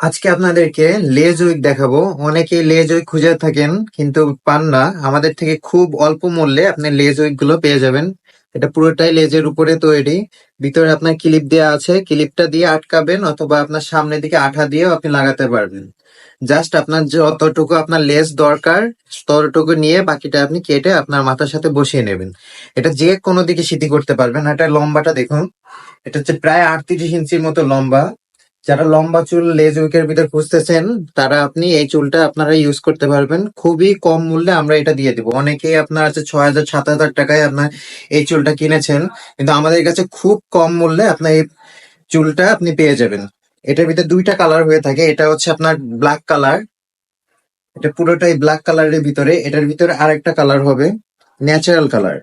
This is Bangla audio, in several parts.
আজকে আপনাদেরকে লেজ উইক দেখাবো। অনেকেই লেজ উইক খুঁজে থাকেন, কিন্তু পান না। আমাদের থেকে খুব অল্প মূল্যে আপনি লেজ উইকগুলো পেয়ে যাবেন। এটা পুরোটাই লেজের উপরে তৈরি। ভিতরে আপনার ক্লিপ দেওয়া আছে। ক্লিপটা দিয়ে আটকাবেন অথবা আপনার সামনের দিকে আঠা দিয়েও আপনি লাগাতে পারবেন। জাস্ট আপনার যতটুকু আপনার লেজ দরকার, ততটুকু নিয়ে বাকিটা আপনি কেটে আপনার মাথার সাথে বসিয়ে নেবেন। এটা যে কোনো দিকে সিটি করতে পারবেন। এটা লম্বাটা দেখুন। এটা হচ্ছে প্রায় আটত্রিশ ইঞ্চির মতো লম্বা। যারা লম্বা চুল লেজ উইকের ভিতর খুঁজতেছেন, তারা আপনি এই চুলটা আপনারা ইউজ করতে পারবেন। খুবই কম মূল্যে আমরা এটা দিয়ে দিব। অনেকেই আপনার আছে ছয় হাজার, সাত হাজার টাকায় আপনার এই চুলটা কিনেছেন। কিন্তু আমাদের কাছে খুব কম মূল্যে আপনার এই চুলটা আপনি পেয়ে যাবেন। এটার ভিতরে দুইটা কালার হয়ে থাকে। এটা হচ্ছে আপনার ব্ল্যাক কালার এটা পুরোটাই ব্ল্যাক কালারের ভিতরে। এটার ভিতরে আরেকটা কালার হবে ন্যাচারাল কালার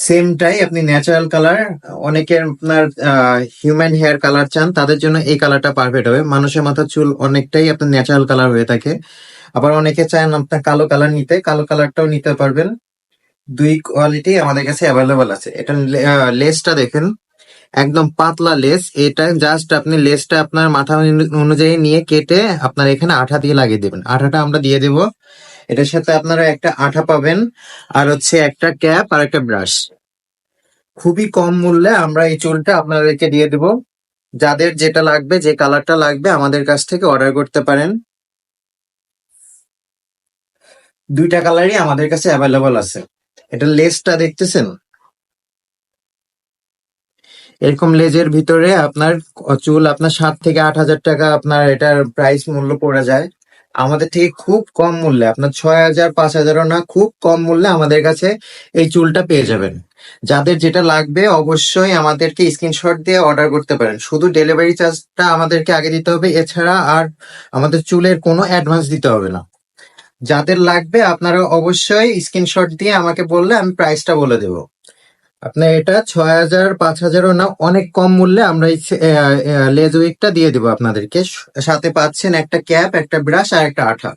সেমটাই আপনি ন্যাচারাল কালার অনেকের আপনার হিউম্যান হেয়ার কালার চান, তাদের জন্য এই কালারটা পারফেক্ট হবে। মানুষের মাথার চুল অনেকটাই আপনার ন্যাচারাল কালার হয়ে থাকে। আবার অনেকে চান আপনার কালো কালার নিতে, কালো কালারটাও নিতে পারবেন। দুই কোয়ালিটি আমাদের কাছে অ্যাভেলেবল আছে। এটা লেসটা দেখেন। একদম পাতলা লেস এটা জাস্ট আপনি লেসটা আপনার মাথা অনু- অনুযায়ী নিয়ে কেটে আপনার এখানে আঠা দিয়ে লাগিয়ে দেবেন। আঠাটা আমরা দিয়ে দেব। এটার সাথে আপনারা একটা আঠা পাবেন। আর হচ্ছে একটা ক্যাপ আর একটা ব্রাশ খুবই কম মূল্যে আমরা এই চুলটা আপনাদেরকে দিয়ে দেব। যাদের যেটা লাগবে, যে কালারটা লাগবে, আমাদের কাছ থেকে অর্ডার করতে পারেন। দুইটা কালারই আমাদের কাছে অ্যাভেলেবল আছে। এটা লেসটা দেখতেছেন? এরকম লেজের ভিতরে আপনার চুল আপনার সাত থেকে আট হাজার টাকা আপনার এটার প্রাইস মূল্য পড়ে যায়। আমাদের থেকে খুব কম মূল্যে, আপনার ছয় হাজার, পাঁচ হাজারও না, খুব কম মূল্যে আমাদের কাছে এই চুলটা পেয়ে যাবেন। যাদের যেটা লাগবে অবশ্যই আমাদেরকে স্ক্রিনশট দিয়ে অর্ডার করতে পারেন। শুধু ডেলিভারি চার্জটা আমাদেরকে আগে দিতে হবে, এছাড়া আর আমাদের চুলের কোনো অ্যাডভান্স দিতে হবে না। যাদের লাগবে আপনারা অবশ্যই স্ক্রিনশট দিয়ে আমাকে বললে আমি প্রাইসটা বলে দেব। আপনার এটা ছয় হাজার, পাঁচ হাজারও না, অনেক কম মূল্যে আমরা লেজ উইকটা দিয়ে দেবো আপনাদেরকে। সাথে পাচ্ছেন একটা ক্যাপ একটা ব্রাশ আর একটা আঠা।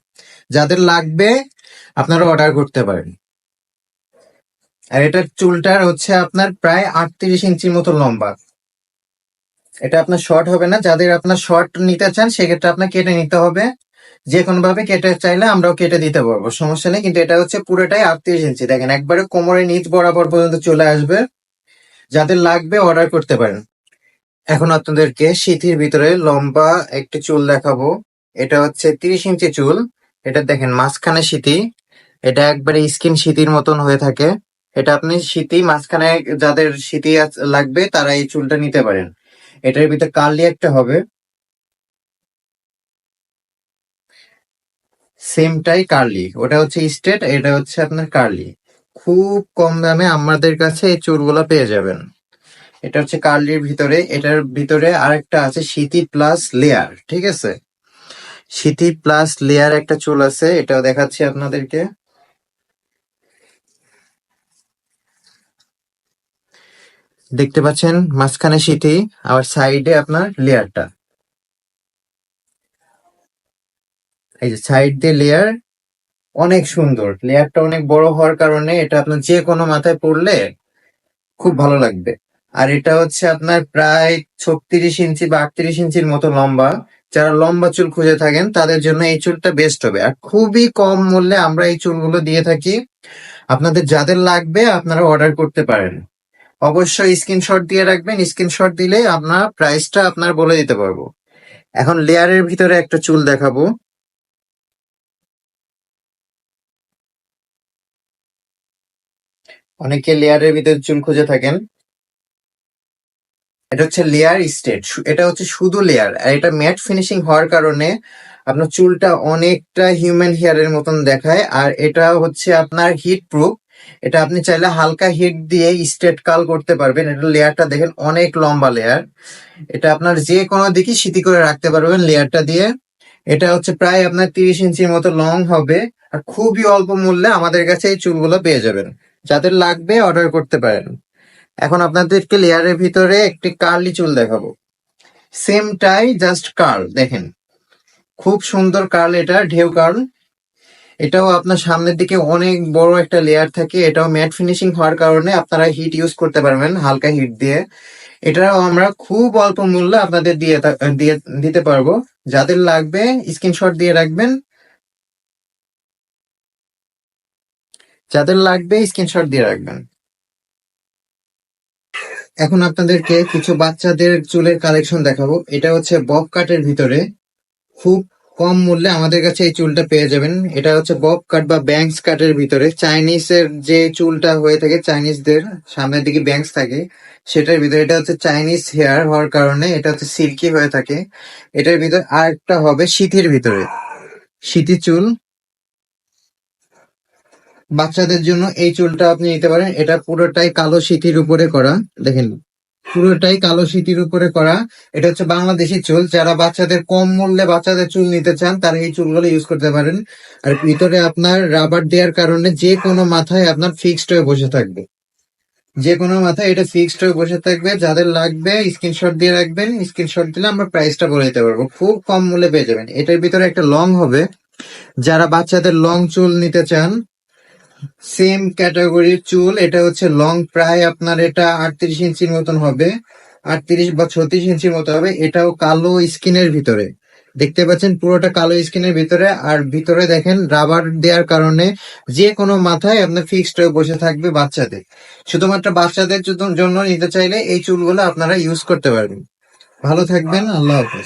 যাদের লাগবে আপনারা অর্ডার করতে পারেন। আর এটার চুলটার হচ্ছে আপনার প্রায় আটত্রিশ ইঞ্চির মতো লম্বা। এটা আপনার শর্ট হবে না, যাদের আপনার শর্ট নিতে চান, সেক্ষেত্রে আপনার কেটে নিতে হবে। যে কোনো ভাবে কেটে চাইলে আমরাও কেটে দিতে পারব, সমস্যা নেই। কিন্তু এটা হচ্ছে পুরোটাই আটত্রিশ ইঞ্চি। দেখেন, একবারে কোমরের নিচ বরাবর পর্যন্ত চলে আসবে। যাদের লাগবে অর্ডার করতে পারেন। এখন আপনাদেরকে শীতের ভিতরে লম্বা একটি চুল দেখাবো। এটা হচ্ছে তিরিশ ইঞ্চি চুল। এটা দেখেন, মাঝখানে শীতি এটা একবারে স্কিন শীতির মতন হয়ে থাকে। এটা আপনি শীতি মাঝখানে যাদের শীতি লাগবে তারা এই চুলটা নিতে পারেন। এটার ভিতরে কার্লি একটা হবে। সেমটাই কার্লি। ওটা হচ্ছে স্ট্রেট, এটা হচ্ছে আপনার কার্লি। খুব কম দামে আমাদের কাছে এই চুলগুলো পেয়ে যাবেন। এটা হচ্ছে কার্লির ভিতরে। এটার ভিতরে আরেকটা আছে শীতি প্লাস লেয়ার ঠিক আছে? শীতি প্লাস লেয়ার একটা চুল আছে। এটাও দেখাচ্ছি আপনাদেরকে। দেখতে পাচ্ছেন মাঝখানে শীতি আবার সাইডে আপনার লেয়ারটা। এই যে সাইড দিয়ে লেয়ার অনেক সুন্দর। লেয়ারটা অনেক বড় হওয়ার কারণে এটা আপনার যে কোনো মাথায় পড়লে খুব ভালো লাগবে। আর এটা হচ্ছে আপনার প্রায় ছত্রিশ ইঞ্চি বা আটত্রিশ ইঞ্চির মতো লম্বা। যারা লম্বা চুল খুঁজে থাকেন, তাদের জন্য এই চুলটা বেস্ট হবে। আর খুবই কম মূল্যে আমরা এই চুলগুলো দিয়ে থাকি। আপনাদের যাদের লাগবে, আপনারা অর্ডার করতে পারেন। অবশ্যই স্ক্রিনশট দিয়ে রাখবেন। স্ক্রিনশট দিলে আপনার প্রাইসটা আপনার বলে দিতে পারব। এখন লেয়ারের ভিতরে একটা চুল দেখাবো। অনেকে লেয়ারের ভিতরে চুল খুঁজে থাকেন। এটা হচ্ছে লেয়ার স্টেট এটা হচ্ছে শুধু লেয়ার আর এটা ম্যাট ফিনিশিং হওয়ার কারণে আপনার চুলটা অনেকটা হিউম্যান হেয়ারের মতন দেখায়। আর এটা হচ্ছে আপনার হিট প্রুফ এটা আপনি চাইলে হালকা হিট দিয়ে স্ট্রেট কাল করতে পারবেন। এটা লেয়ারটা দেখেন অনেক লম্বা লেয়ার। এটা আপনার যে কোনো দিকে সিটি করে রাখতে পারবেন লেয়ারটা দিয়ে। এটা হচ্ছে প্রায় আপনার তিরিশ ইঞ্চির মতো লং হবে আর খুবই অল্প মূল্যে আমাদের কাছে এই চুলগুলো পেয়ে যাবেন। যাদের লাগবে অর্ডার করতে পারেন। এখন আপনাদেরকে লেয়ারের ভিতরে একটি কার্লি চুল দেখাবো। সেমটাই জাস্ট কার্ল দেখেন। খুব সুন্দর কার্ল এটা, ঢেউ কার্ল এটাও আপনার সামনের দিকে অনেক বড় একটা লেয়ার থাকে। এটাও ম্যাট ফিনিশিং হওয়ার কারণে আপনারা হিট ইউজ করতে পারবেন হালকা হিট দিয়ে। এটাও আমরা খুব অল্প মূল্যে আপনাদের দিয়ে দিয়ে দিতে পারব। যাদের লাগবে স্ক্রিনশট দিয়ে রাখবেন। যাদের লাগবে স্ক্রিনশট দিয়ে রাখবেন। এখন আপনাদেরকে কিছু বাচ্চাদের চুলের কালেকশন দেখাবো। এটা হচ্ছে বব কাটের ভিতরে। খুব কম মূল্যে আমাদের কাছে এই চুলটা পেয়ে যাবেন। এটা হচ্ছে বব কাট বা ব্যাংকস কাটের ভিতরে। চাইনিজ এর যে চুলটা হয়ে থাকে, চাইনিজদের সামনের দিকে ব্যাংকস থাকে, সেটার ভিতরে এটা হচ্ছে চাইনিজ হেয়ার হওয়ার কারণে এটা হচ্ছে সিল্কি হয়ে থাকে। এটার ভিতরে আরেকটা হবে শীতের ভিতরে। শীতি চুল। বাচ্চাদের জন্য এই চুলটা আপনি নিতে পারেন। এটা পুরোটাই কালো শীতির উপরে করা। দেখেন। পুরোটাই কালো শীতির উপরে করা। এটা হচ্ছে বাংলাদেশি চুল। যারা বাচ্চাদের কম মূল্যে বাচ্চাদের চুল নিতে চান, তারা এই চুলগুলো ইউজ করতে পারেন। আর ভিতরে আপনার রাবার দেওয়ার কারণে যে কোনো মাথায় আপনার ফিক্সড হয়ে বসে থাকবে। যে কোনো মাথায় এটা ফিক্সড হয়ে বসে থাকবে। যাদের লাগবে স্ক্রিনশট দিয়ে রাখবেন। স্ক্রিনশট দিলে আমরা প্রাইসটা বলে দিতে পারব। খুব কম মূল্যে পেয়ে যাবেন। এটার ভিতরে একটা লং হবে। যারা বাচ্চাদের লং চুল নিতে চান সেম ক্যাটাগরির চুল, এটা হচ্ছে লং প্রায় আপনার এটা আটত্রিশ ইঞ্চির মতন হবে। আটত্রিশ বা ছত্রিশ ইঞ্চির মতো হবে। এটাও কালো স্কিনের ভিতরে। দেখতে পাচ্ছেন পুরোটা কালো স্কিনের ভিতরে। আর ভিতরে দেখেন রাবার দেওয়ার কারণে যে কোনো মাথায় আপনার ফিক্সড হয়ে বসে থাকবে বাচ্চাদের। শুধুমাত্র বাচ্চাদের জন্য- নিতে চাইলে এই চুলগুলো আপনারা ইউজ করতে পারবেন। ভালো থাকবেন। আল্লাহ হাফেজ।